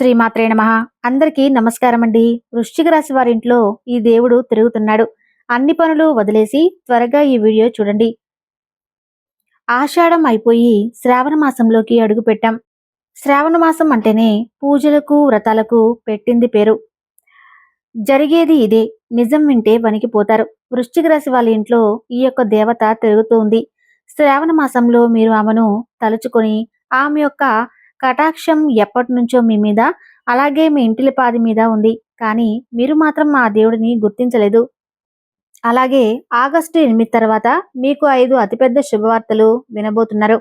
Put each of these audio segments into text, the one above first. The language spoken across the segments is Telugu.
శ్రీమాత్రే నమ. అందరికీ నమస్కారం అండి. వృశ్చిక రాశి వారి ఇంట్లో ఈ దేవుడు తిరుగుతున్నాడు. అన్ని పనులు వదిలేసి త్వరగా ఈ వీడియో చూడండి. ఆషాఢం అయిపోయి శ్రావణ మాసంలోకి అడుగు పెట్టాం. శ్రావణ మాసం అంటేనే పూజలకు వ్రతాలకు పెట్టింది పేరు. జరిగేది ఇదే. నిజం వింటే వణికిపోతారు. వృశ్చిక రాశి వాళ్ళ ఇంట్లో ఈ యొక్క దేవత తిరుగుతోంది శ్రావణ మాసంలో మీరు ఆమెను తలుచుకొని ఆమె యొక్క కటాక్షం ఎప్పటి నుంచో మీ మీద అలాగే మీ ఇంటిలి పాది మీద ఉంది. కానీ మీరు మాత్రం ఆ దేవుడిని గుర్తించలేదు. అలాగే ఆగస్టు ఎనిమిది తర్వాత మీకు ఐదు అతిపెద్ద శుభవార్తలు వినబోతున్నారు.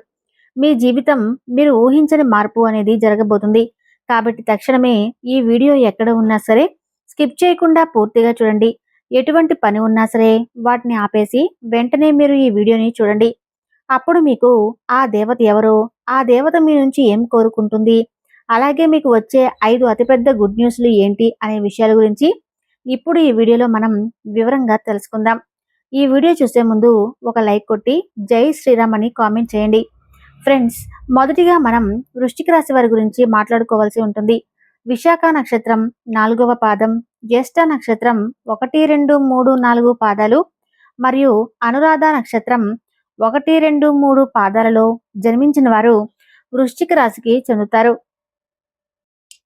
మీ జీవితం మీరు ఊహించని మార్పు అనేది జరగబోతుంది. కాబట్టి తక్షణమే ఈ వీడియో ఎక్కడ ఉన్నా సరే స్కిప్ చేయకుండా పూర్తిగా చూడండి. ఎటువంటి పని ఉన్నా సరే వాటిని ఆపేసి వెంటనే మీరు ఈ వీడియోని చూడండి. అప్పుడు మీకు ఆ దేవత ఎవరో ఆ దేవత మీ నుంచి ఏం కోరుకుంటుంది? అలాగే మీకు వచ్చే ఐదు అతిపెద్ద గుడ్ న్యూస్లు ఏంటి అనే విషయాల గురించి ఇప్పుడు ఈ వీడియోలో మనం వివరంగా తెలుసుకుందాం. ఈ వీడియో చూసే ముందు ఒక లైక్ కొట్టి జై శ్రీరామ్ అని కామెంట్ చేయండి. ఫ్రెండ్స్ మొదటిగా మనం వృష్టిక రాశి వారి గురించి మాట్లాడుకోవాల్సి ఉంటుంది. విశాఖ నక్షత్రం నాలుగవ పాదం జ్యేష్ఠ నక్షత్రం ఒకటి రెండు మూడు నాలుగు పాదాలు మరియు అనురాధ నక్షత్రం ఒకటి రెండు మూడు పాదాలలో జన్మించిన వారు వృశ్చిక రాశికి చెందుతారు.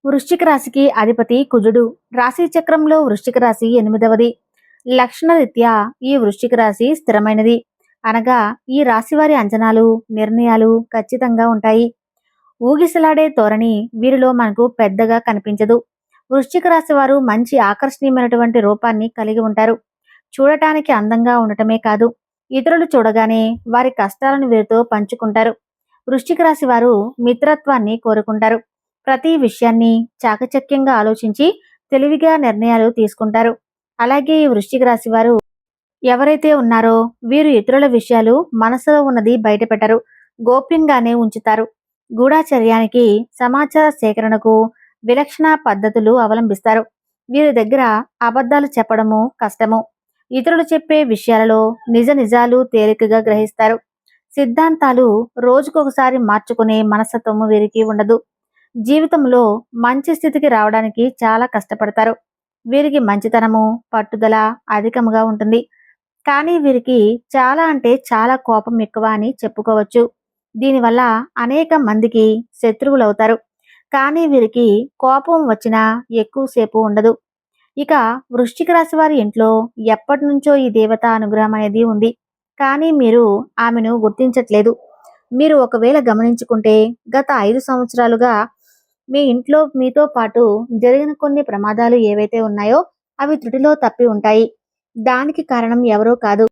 వృశ్చిక రాశికి అధిపతి కుజుడు. రాశి చక్రంలో వృశ్చిక రాశి ఎనిమిదవది. లక్షణరీత్యా ఈ వృశ్చిక రాశి స్థిరమైనది. అనగా ఈ రాశి వారి అంచనాలు నిర్ణయాలు ఖచ్చితంగా ఉంటాయి. ఊగిసలాడే ధోరణి వీరిలో మనకు పెద్దగా కనిపించదు. వృశ్చిక రాశి వారు మంచి ఆకర్షణీయమైనటువంటి రూపాన్ని కలిగి ఉంటారు. చూడటానికి అందంగా ఉండటమే కాదు. ఇతరులు చూడగానే వారి కష్టాలను వీరితో పంచుకుంటారు. వృశ్చిక రాశి వారు మిత్రత్వాన్ని కోరుకుంటారు. ప్రతి విషయాన్ని చాకచక్యంగా ఆలోచించి తెలివిగా నిర్ణయాలు తీసుకుంటారు. అలాగే ఈ వృశ్చిక రాశి వారు ఎవరైతే ఉన్నారో వీరు ఇతరుల విషయాలు మనసులో ఉన్నది బయటపెట్టరు. గోప్యంగానే ఉంచుతారు. గూఢాచర్యానికి సమాచార సేకరణకు విలక్షణ పద్ధతులు అవలంబిస్తారు. వీరి దగ్గర అబద్ధాలు చెప్పడము కష్టము. ఇతరులు చెప్పే విషయాలలో నిజ నిజాలు తేలికగా గ్రహిస్తారు. సిద్ధాంతాలు రోజుకొకసారి మార్చుకునే మనస్తత్వము వీరికి ఉండదు. జీవితంలో మంచి స్థితికి రావడానికి చాలా కష్టపడతారు. వీరికి మంచితనము పట్టుదల అధికముగా ఉంటుంది. కానీ వీరికి చాలా అంటే చాలా కోపం ఎక్కువ అని చెప్పుకోవచ్చు. దీనివల్ల అనేక మందికి శత్రువులవుతారు. కానీ వీరికి కోపం వచ్చినా ఎక్కువసేపు ఉండదు. ఇక వృశ్చిక రాశి వారి ఇంట్లో ఎప్పటి నుంచో ఈ దేవత అనుగ్రహం అనేది ఉంది. కానీ మీరు ఆమెను గుర్తించట్లేదు. మీరు ఒకవేళ గమనించుకుంటే గత ఐదు సంవత్సరాలుగా మీ ఇంట్లో మీతో పాటు జరిగిన కొన్ని ప్రమాదాలు ఏవైతే ఉన్నాయో అవి త్రుటిలో తప్పి ఉంటాయి. దానికి కారణం ఎవరో కాదు.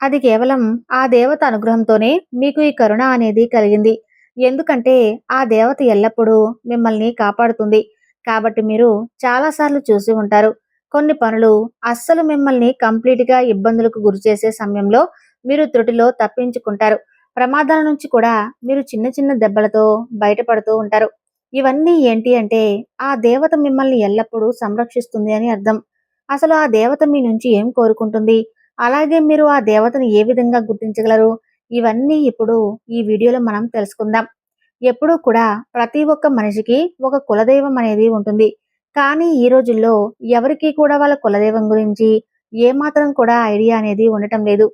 అది కేవలం ఆ దేవత అనుగ్రహంతోనే మీకు ఈ కరుణ అనేది కలిగింది. ఎందుకంటే ఆ దేవత ఎల్లప్పుడూ మిమ్మల్ని కాపాడుతుంది. కాబట్టి మీరు చాలాసార్లు చూసి ఉంటారు. కొన్ని పనులు అస్సలు మిమ్మల్ని కంప్లీట్గా ఇబ్బందులకు గురి చేసే సమయంలో మీరు త్రుటిలో తప్పించుకుంటారు. ప్రమాదాల నుంచి కూడా మీరు చిన్న చిన్న దెబ్బలతో బయటపడుతూ ఉంటారు. ఇవన్నీ ఏంటి అంటే ఆ దేవత మిమ్మల్ని ఎల్లప్పుడూ సంరక్షిస్తుంది అని అర్థం. అసలు ఆ దేవత మీ నుంచి ఏం కోరుకుంటుంది? అలాగే మీరు ఆ దేవతను ఏ విధంగా గుర్తించగలరు? ఇవన్నీ ఇప్పుడు ఈ వీడియోలో మనం తెలుసుకుందాం. ఎప్పుడూ కూడా ప్రతి ఒక్క మనిషికి ఒక కులదైవం అనేది ఉంటుంది. కానీ ఈ రోజుల్లో ఎవరికి కూడా వాళ్ళ కులదైవం గురించి ఏమాత్రం కూడా ఐడియా అనేది ఉండటం లేదు.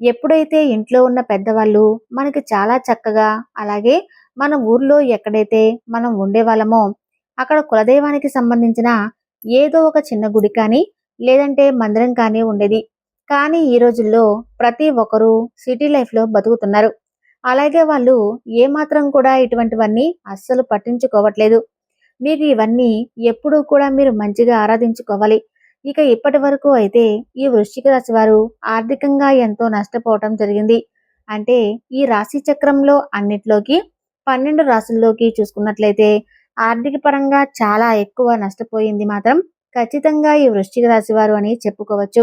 ఎప్పుడైతే ఇంట్లో ఉన్న పెద్దవాళ్ళు మనకి చాలా చక్కగా అలాగే మన ఊర్లో ఎక్కడైతే మనం ఉండేవాళ్ళమో అక్కడ కులదైవానికి సంబంధించిన ఏదో ఒక చిన్న గుడి కానీ లేదంటే మందిరం కానీ ఉండేది. కానీ ఈ రోజుల్లో ప్రతి ఒక్కరూ సిటీ లైఫ్లో బతుకుతున్నారు. అలాగే వాళ్ళు ఏమాత్రం కూడా ఇటువంటివన్నీ అస్సలు పట్టించుకోవట్లేదు. మీకు ఇవన్నీ ఎప్పుడూ కూడా మీరు మంచిగా ఆరాధించుకోవాలి. ఇక ఇప్పటి వరకు అయితే ఈ వృశ్చిక రాశి వారు ఆర్థికంగా ఎంతో నష్టపోవటం జరిగింది. అంటే ఈ రాశి చక్రంలో అన్నిట్లోకి పన్నెండు రాసుల్లోకి చూసుకున్నట్లయితే ఆర్థిక పరంగా చాలా ఎక్కువ నష్టపోయింది మాత్రం ఖచ్చితంగా ఈ వృశ్చిక రాశి వారు అని చెప్పుకోవచ్చు.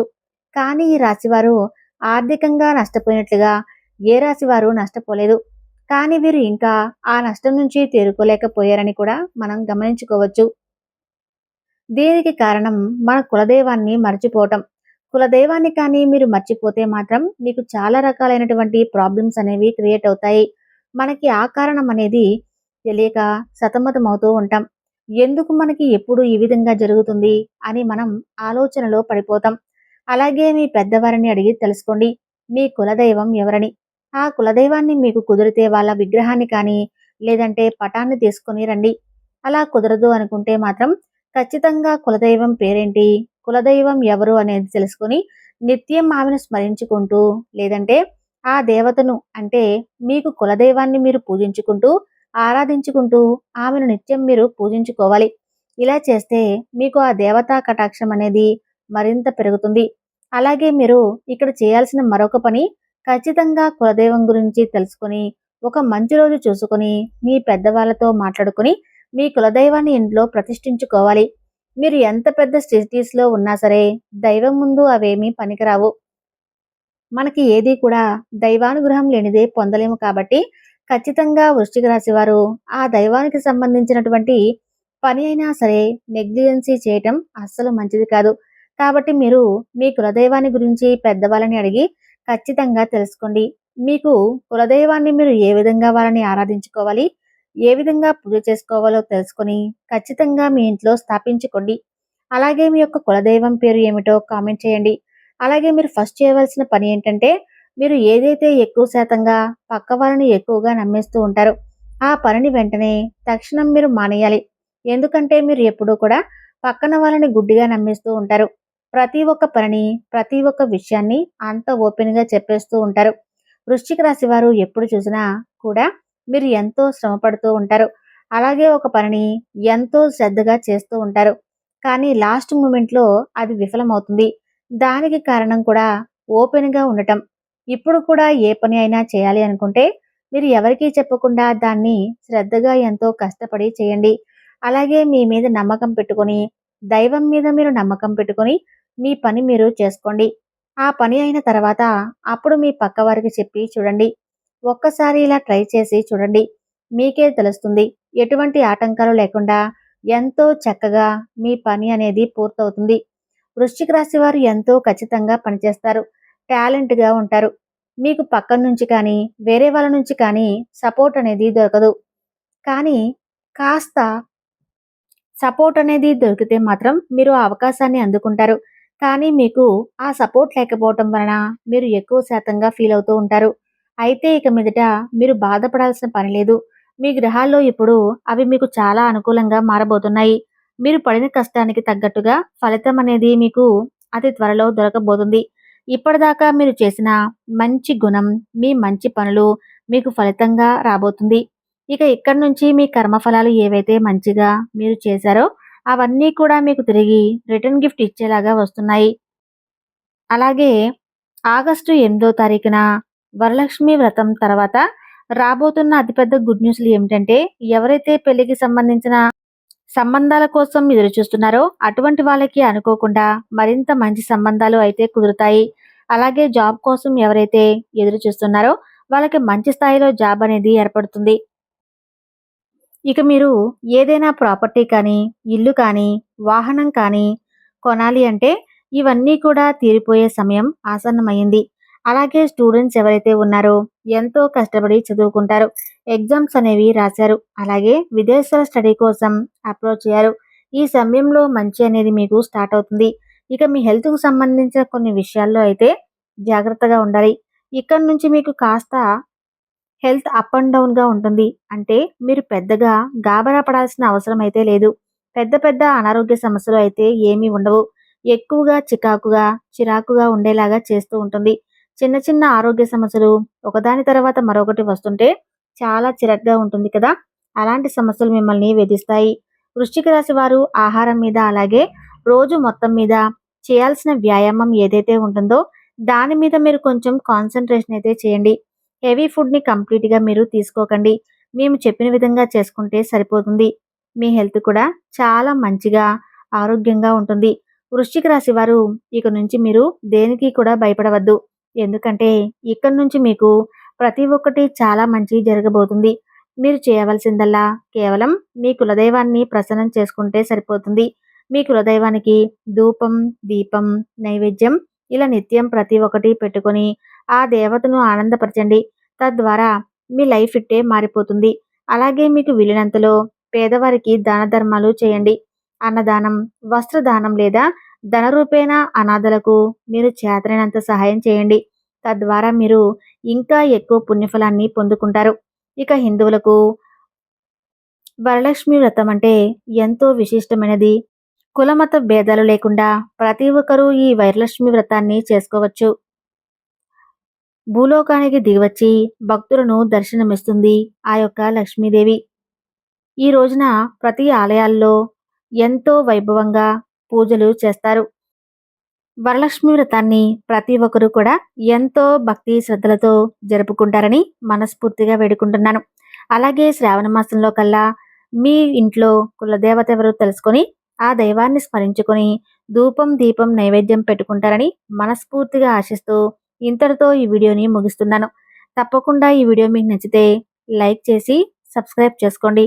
కానీ ఈ రాశివారు ఆర్థికంగా నష్టపోయినట్లుగా ఏ రాశి వారు నష్టపోలేదు. కానీ వీరు ఇంకా ఆ నష్టం నుంచి తేరుకోలేకపోయారని కూడా మనం గమనించుకోవచ్చు. దీనికి కారణం మన కులదైవాన్ని మర్చిపోవటం. కులదైవాన్ని కానీ మీరు మర్చిపోతే మాత్రం మీకు చాలా రకాలైనటువంటి ప్రాబ్లమ్స్ అనేవి క్రియేట్ అవుతాయి. మనకి ఆ కారణం అనేది తెలియక సతమతమవుతూ ఉంటాం. ఎందుకు మనకి ఎప్పుడు ఈ విధంగా జరుగుతుంది అని మనం ఆలోచనలో పడిపోతాం. అలాగే మీ పెద్దవారిని అడిగి తెలుసుకోండి. మీ కులదైవం ఎవరని. ఆ కులదైవాన్ని మీకు కుదిరితే వాళ్ళ విగ్రహాన్ని కానీ లేదంటే పటాన్ని తీసుకొని రండి. అలా కుదరదు అనుకుంటే మాత్రం ఖచ్చితంగా కులదైవం పేరేంటి కులదైవం ఎవరు అనేది తెలుసుకొని నిత్యం ఆమెను స్మరించుకుంటూ లేదంటే ఆ దేవతను అంటే మీకు కులదైవాన్ని మీరు పూజించుకుంటూ ఆరాధించుకుంటూ ఆమెను నిత్యం మీరు పూజించుకోవాలి. ఇలా చేస్తే మీకు ఆ దేవతా కటాక్షం అనేది మరింత పెరుగుతుంది. అలాగే మీరు ఇక్కడ చేయాల్సిన మరొక పని ఖచ్చితంగా కులదైవం గురించి తెలుసుకొని ఒక మంచి రోజు చూసుకుని మీ పెద్దవాళ్ళతో మాట్లాడుకుని మీ కులదైవాన్ని ఇంట్లో ప్రతిష్ఠించుకోవాలి. మీరు ఎంత పెద్ద సిటీస్లో ఉన్నా సరే దైవం ముందు అవేమీ పనికిరావు. మనకి ఏది కూడా దైవానుగ్రహం లేనిదే పొందలేము కాబట్టి ఖచ్చితంగా వృష్టికి రాశి వారు ఆ దైవానికి సంబంధించినటువంటి పని అయినా సరే నెగ్లిజెన్సీ చేయటం అస్సలు మంచిది కాదు. కాబట్టి మీరు మీ కులదైవాన్ని గురించి పెద్దవాళ్ళని అడిగి ఖచ్చితంగా తెలుసుకోండి. మీకు కులదైవాన్ని మీరు ఏ విధంగా వాళ్ళని ఆరాధించుకోవాలి ఏ విధంగా పూజ చేసుకోవాలో తెలుసుకొని ఖచ్చితంగా మీ ఇంట్లో స్థాపించుకోండి. అలాగే మీ యొక్క కులదైవం పేరు ఏమిటో కామెంట్ చేయండి. అలాగే మీరు ఫస్ట్ చేయవలసిన పని ఏంటంటే మీరు ఏదైతే ఎక్కువ శాతంగా పక్క వాళ్ళని ఎక్కువగా నమ్మేస్తూ ఉంటారో ఆ పనిని వెంటనే తక్షణం మీరు మానేయాలి. ఎందుకంటే మీరు ఎప్పుడూ కూడా పక్కన వాళ్ళని గుడ్డిగా నమ్మేస్తూ ఉంటారు. ప్రతి ఒక్క పనిని ప్రతి ఒక్క విషయాన్ని అంత ఓపెన్గా చెప్పేస్తూ ఉంటారు. వృశ్చిక రాశి వారు ఎప్పుడు చూసినా కూడా మీరు ఎంతో శ్రమపడుతూ ఉంటారు. అలాగే ఒక పనిని ఎంతో శ్రద్ధగా చేస్తూ ఉంటారు. కానీ లాస్ట్ మూమెంట్లో అది విఫలమవుతుంది. దానికి కారణం కూడా ఓపెన్గా ఉండటం. ఇప్పుడు కూడా ఏ పని అయినా చేయాలి అనుకుంటే మీరు ఎవరికీ చెప్పకుండా దాన్ని శ్రద్ధగా ఎంతో కష్టపడి చేయండి. అలాగే మీ మీద నమ్మకం పెట్టుకొని దైవం మీద మీరు నమ్మకం పెట్టుకొని మీ పని మీరు చేసుకోండి. ఆ పని అయిన తర్వాత అప్పుడు మీ పక్క వారికి చెప్పి చూడండి. ఒక్కసారి ఇలా ట్రై చేసి చూడండి. మీకే తెలుస్తుంది ఎటువంటి ఆటంకాలు లేకుండా ఎంతో చక్కగా మీ పని అనేది పూర్తవుతుంది. వృశ్చిక రాశి వారు ఎంతో ఖచ్చితంగా పనిచేస్తారు. టాలెంట్గా ఉంటారు. మీకు పక్కన నుంచి కానీ వేరే వాళ్ళ నుంచి కానీ సపోర్ట్ అనేది దొరకదు. కానీ కాస్త సపోర్ట్ అనేది దొరికితే మాత్రం మీరు ఆ అవకాశాన్ని అందుకుంటారు. కానీ మీకు ఆ సపోర్ట్ లేకపోవటం వలన మీరు ఎక్కువ శాతంగా ఫీల్ అవుతూ ఉంటారు. అయితే ఇక మీదట మీరు బాధపడాల్సిన పని లేదు. మీ గ్రహాల్లో ఇప్పుడు అవి మీకు చాలా అనుకూలంగా మారబోతున్నాయి. మీరు పడిన కష్టానికి తగ్గట్టుగా ఫలితం అనేది మీకు అతి త్వరలో దొరకబోతుంది. ఇప్పటిదాకా మీరు చేసిన మంచి గుణం మీ మంచి పనులు మీకు ఫలితంగా రాబోతుంది. ఇక ఇక్కడి నుంచి మీ కర్మఫలాలు ఏవైతే మంచిగా మీరు చేశారో అవన్నీ కూడా మీకు తిరిగి రిటర్న్ గిఫ్ట్ ఇచ్చేలాగా వస్తున్నాయి. అలాగే ఆగస్టు ఎనిమిదో తారీఖున వరలక్ష్మి వ్రతం తర్వాత రాబోతున్న అతిపెద్ద గుడ్ న్యూస్లు ఏమిటంటే ఎవరైతే పెళ్ళికి సంబంధించిన సంబంధాల కోసం ఎదురు చూస్తున్నారో అటువంటి వాళ్ళకి అనుకోకుండా మరింత మంచి సంబంధాలు అయితే కుదురుతాయి. అలాగే జాబ్ కోసం ఎవరైతే ఎదురు చూస్తున్నారో వాళ్ళకి మంచి స్థాయిలో జాబ్ అనేది ఏర్పడుతుంది. ఇక మీరు ఏదైనా ప్రాపర్టీ కానీ ఇల్లు కానీ వాహనం కానీ కొనాలి అంటే ఇవన్నీ కూడా తీరిపోయే సమయం ఆసన్నమైంది. అలాగే స్టూడెంట్స్ ఎవరైతే ఉన్నారో ఎంతో కష్టపడి చదువుకుంటారు. ఎగ్జామ్స్ అనేవి రాశారు. అలాగే విదేశాల స్టడీ కోసం అప్రోచ్ అయ్యారు. ఈ సమయంలో మంచి అనేది మీకు స్టార్ట్ అవుతుంది. ఇక మీ హెల్త్కు సంబంధించిన కొన్ని విషయాల్లో అయితే జాగ్రత్తగా ఉండాలి. ఇక్కడ నుంచి మీకు కాస్త హెల్త్ అప్ అండ్ డౌన్గా ఉంటుంది. అంటే మీరు పెద్దగా గాబరా పడాల్సిన అవసరం అయితే లేదు. పెద్ద పెద్ద అనారోగ్య సమస్యలు అయితే ఏమీ ఉండవు. ఎక్కువగా చికాకుగా చిరాకుగా ఉండేలాగా చేస్తూ ఉంటుంది. చిన్న చిన్న ఆరోగ్య సమస్యలు ఒకదాని తర్వాత మరొకటి వస్తుంటే చాలా చిరగ్గా ఉంటుంది కదా. అలాంటి సమస్యలు మిమ్మల్ని వేధిస్తాయి. వృశ్చిక రాశి వారు ఆహారం మీద అలాగే రోజు మొత్తం మీద చేయాల్సిన వ్యాయామం ఏదైతే ఉంటుందో దాని మీద మీరు కొంచెం కాన్సన్ట్రేషన్ అయితే చేయండి. హెవీ ఫుడ్ని కంప్లీట్గా మీరు తీసుకోకండి. మేము చెప్పిన విధంగా చేసుకుంటే సరిపోతుంది. మీ హెల్త్ కూడా చాలా మంచిగా ఆరోగ్యంగా ఉంటుంది. వృశ్చిక రాశి వారు ఇక నుంచి మీరు దేనికి కూడా భయపడవద్దు. ఎందుకంటే ఇక్కడ నుంచి మీకు ప్రతి ఒక్కటి చాలా మంచి జరగబోతుంది. మీరు చేయవలసిందల్లా కేవలం మీ కులదైవాన్ని ప్రసన్నం చేసుకుంటే సరిపోతుంది. మీ కులదైవానికి ధూపం దీపం నైవేద్యం ఇలా నిత్యం ప్రతి ఒక్కటి పెట్టుకొని ఆ దేవతను ఆనందపరచండి. తద్వారా మీ లైఫ్ ఇట్టే మారిపోతుంది. అలాగే మీకు వీలినంతలో పేదవారికి దాన ధర్మాలు చేయండి. అన్నదానం వస్త్రదానం లేదా ధన రూపేణ అనాథలకు మీరు చేతనైనంత సహాయం చేయండి. తద్వారా మీరు ఇంకా ఎక్కువ పుణ్యఫలాన్ని పొందుకుంటారు. ఇక హిందువులకు వరలక్ష్మి వ్రతం అంటే ఎంతో విశిష్టమైనది. కులమత భేదాలు లేకుండా ప్రతి ఒక్కరూ ఈ వరలక్ష్మి వ్రతాన్ని చేసుకోవచ్చు. భూలోకానికి దిగివచ్చి భక్తులను దర్శనమిస్తుంది ఆ యొక్క లక్ష్మీదేవి. ఈ రోజున ప్రతి ఆలయాల్లో ఎంతో వైభవంగా పూజలు చేస్తారు. వరలక్ష్మి వ్రతాన్ని ప్రతి ఒక్కరూ కూడా ఎంతో భక్తి శ్రద్ధలతో జరుపుకుంటారని మనస్ఫూర్తిగా వేడుకుంటున్నాను. అలాగే శ్రావణ మాసంలో కల్లా మీ ఇంట్లో కులదేవత ఎవరు తెలుసుకొని ఆ దైవాన్ని స్మరించుకొని ధూపం దీపం నైవేద్యం పెట్టుకుంటారని మనస్ఫూర్తిగా ఆశిస్తూ ఇంతటితో ఈ వీడియోని ముగిస్తున్నాను. తప్పకుండా ఈ వీడియో మీకు నచ్చితే లైక్ చేసి సబ్స్క్రైబ్ చేసుకోండి.